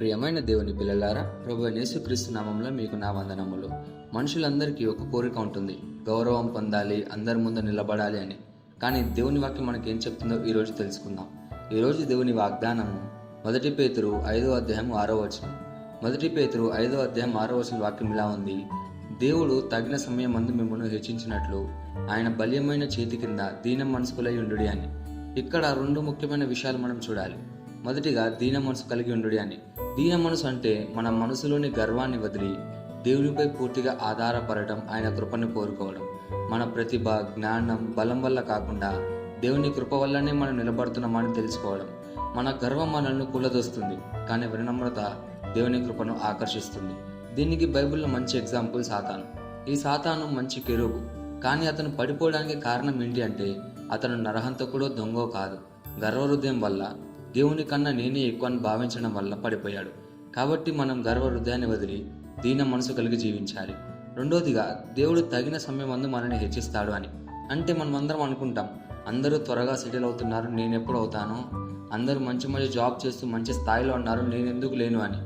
ప్రియమైన దేవుని పిల్లలారా ప్రభు యేసుక్రీస్తు నామంలో మీకు నా వందనములు. మనుషులందరికీ ఒక కోరిక ఉంటుంది. గౌరవం పొందాలి అందరి ముందు నిలబడాలి అని. కానీ దేవుని వాక్యం మనకి ఏం చెప్తుందో ఈరోజు తెలుసుకుందాం. ఈరోజు దేవుని వాగ్దానము మొదటి పేతురు ఐదో అధ్యాయం ఆరో వచనం. మొదటి పేతురు ఐదో అధ్యాయం ఆరో వచనం వాక్యం ఇలా ఉంది. దేవుడు తగిన సమయం మందు మిమ్మల్ని హెచ్చించినట్లు ఆయన బల్యమైన చేతి కింద దీన మనసుకులై ఉండు అని. ఇక్కడ రెండు ముఖ్యమైన విషయాలు మనం చూడాలి. మొదటిగా దీన మనసు కలిగి ఉండు అని. దీన మనసు అంటే మన మనసులోని గర్వాన్ని వదిలి దేవునిపై పూర్తిగా ఆధారపడటం ఆయన కృపను కోరుకోవడం. మన ప్రతిభ జ్ఞానం బలం వల్ల కాకుండా దేవుని కృప వల్లనే మనం నిలబడుతున్నామని తెలుసుకోవడం మన గర్వం మనల్ని కూలదొస్తుంది కానీ వినమ్రత దేవుని కృపను ఆకర్షిస్తుంది. దీనికి బైబిల్లో మంచి ఎగ్జాంపుల్ సాతాను. ఈ సాతాను మంచి కెరువు కానీ అతను పడిపోవడానికి కారణం ఏంటి అంటే అతను నరహంతకుడో దొంగో కాదు. గర్వహృదయం వల్ల దేవుని కన్నా నేనే ఎక్కువ అని భావించడం వల్ల పడిపోయాడు. కాబట్టి మనం గర్వ హృదయాన్ని వదిలి దీన మనసు కలిగి జీవించాలి. రెండోదిగా దేవుడు తగిన సమయం అందు మనల్ని హెచ్చిస్తాడు అని. అంటే మనం అందరం అనుకుంటాం అందరూ త్వరగా సెటిల్ అవుతున్నారు నేను ఎప్పుడు అవుతాను? అందరూ మంచి మంచి జాబ్ చేస్తూ మంచి స్థాయిలో ఉన్నారు నేను ఎందుకు లేను అని.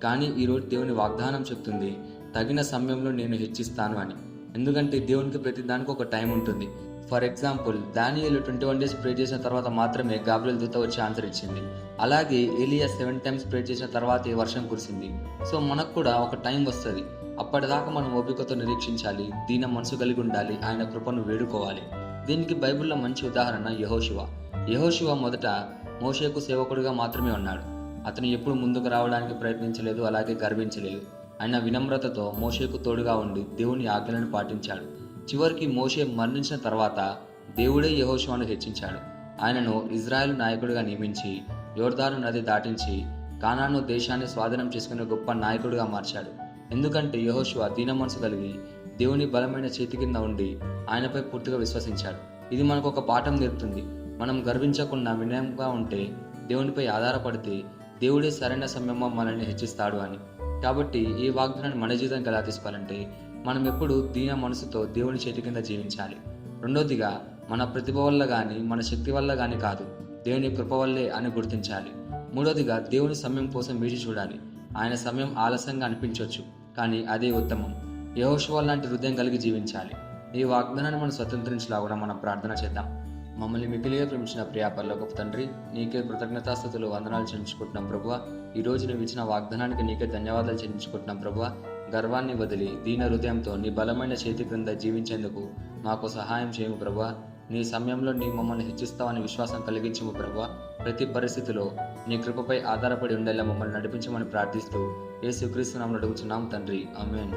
కానీ ఈరోజు దేవుని వాగ్దానం చెప్తుంది తగిన సమయంలో నేను హెచ్చిస్తాను అని. ఎందుకంటే దేవునికి ప్రతి దానికి ఒక టైం ఉంటుంది. ఫర్ ఎగ్జాంపుల్ దానియలు ట్వంటీ వన్ డేస్ ప్రే చేసిన తర్వాత మాత్రమే గాబ్రియల్ దూత వచ్చి ఆన్సర్ ఇచ్చింది. అలాగే ఏలియా సెవెన్ టైమ్స్ ప్రే చేసిన తర్వాత ఈ వర్షం కురిసింది. సో మనకు కూడా ఒక టైం వస్తుంది. అప్పటిదాకా మనం ఓపికతో నిరీక్షించాలి దీన మనసు కలిగి ఉండాలి ఆయన కృపను వేడుకోవాలి. దీనికి బైబిల్లో మంచి ఉదాహరణ యహోశివ యహోశివ మొదట మోషేకు సేవకుడిగా మాత్రమే ఉన్నాడు. అతను ఎప్పుడు ముందుకు రావడానికి ప్రయత్నించలేదు అలాగే గర్వించలేదు. ఆయన వినమ్రతతో మోషేకు తోడుగా ఉండి దేవుని ఆజ్ఞలను పాటించాడు. చివరికి మోషే మరణించిన తర్వాత దేవుడే యహోశివను హెచ్చించాడు. ఆయనను ఇజ్రాయెల్ నాయకుడిగా నియమించి యోర్దాను నది దాటించి కానాను దేశాన్ని స్వాధీనం చేసుకునే గొప్ప నాయకుడిగా మార్చాడు. ఎందుకంటే యహోశివ దీన మనసు కలిగి దేవుని బలమైన చేతి కింద ఉండి ఆయనపై పూర్తిగా విశ్వసించాడు. ఇది మనకు ఒక పాఠం నేర్పుతుంది. మనం గర్వించకుండా వినయంగా ఉంటే దేవునిపై ఆధారపడితే దేవుడే సరైన సమయంలో మనల్ని హెచ్చిస్తాడు అని. కాబట్టి ఈ వాగ్దానాన్ని మన జీవితానికి ఎలా తీసుకోవాలంటే మనం ఎప్పుడు దీన మనసుతో దేవుని చేతి కింద జీవించాలి. రెండోదిగా మన ప్రతిభ వల్ల కానీ మన శక్తి వల్ల కానీ కాదు దేవుని కృప వల్లే అని గుర్తించాలి. మూడోదిగా దేవుని సమయం కోసం వేచి చూడాలి. ఆయన సమయం ఆలస్యంగా అనిపించవచ్చు కానీ అదే ఉత్తమం. యహోశివ లాంటి హృదయం కలిగి జీవించాలి. ఈ వాగ్దానాన్ని మనం స్వతంత్రించలాగా మనం ప్రార్థన చేద్దాం. మమ్మల్ని మిగిలిగా ప్రేమించిన ప్రియా పరలోకపు తండ్రి నీకే కృతజ్ఞతాస్థుతులు వందనాలు చెల్లించుకుంటున్నాం ప్రభువ. ఈ రోజు నువ్వు ఇచ్చిన వాగ్దానానికి నీకే ధన్యవాదాలు చెల్లించుకుంటున్నాం ప్రభువ. గర్వాన్ని వదిలి దీన హృదయంతో నీ బలమైన చేతి క్రింద జీవించేందుకు మాకు సహాయం చేయము ప్రభా. నీ సమయంలో నీ మమ్మల్ని హెచ్చిస్తావని విశ్వాసం కలిగించము ప్రభా. ప్రతి పరిస్థితిలో నీ కృపపై ఆధారపడి ఉండేలా మమ్మల్ని నడిపించమని ప్రార్థిస్తూ ఏ శ్రీకృష్ణ అడుగుతున్నాం తండ్రి. ఆమెన్.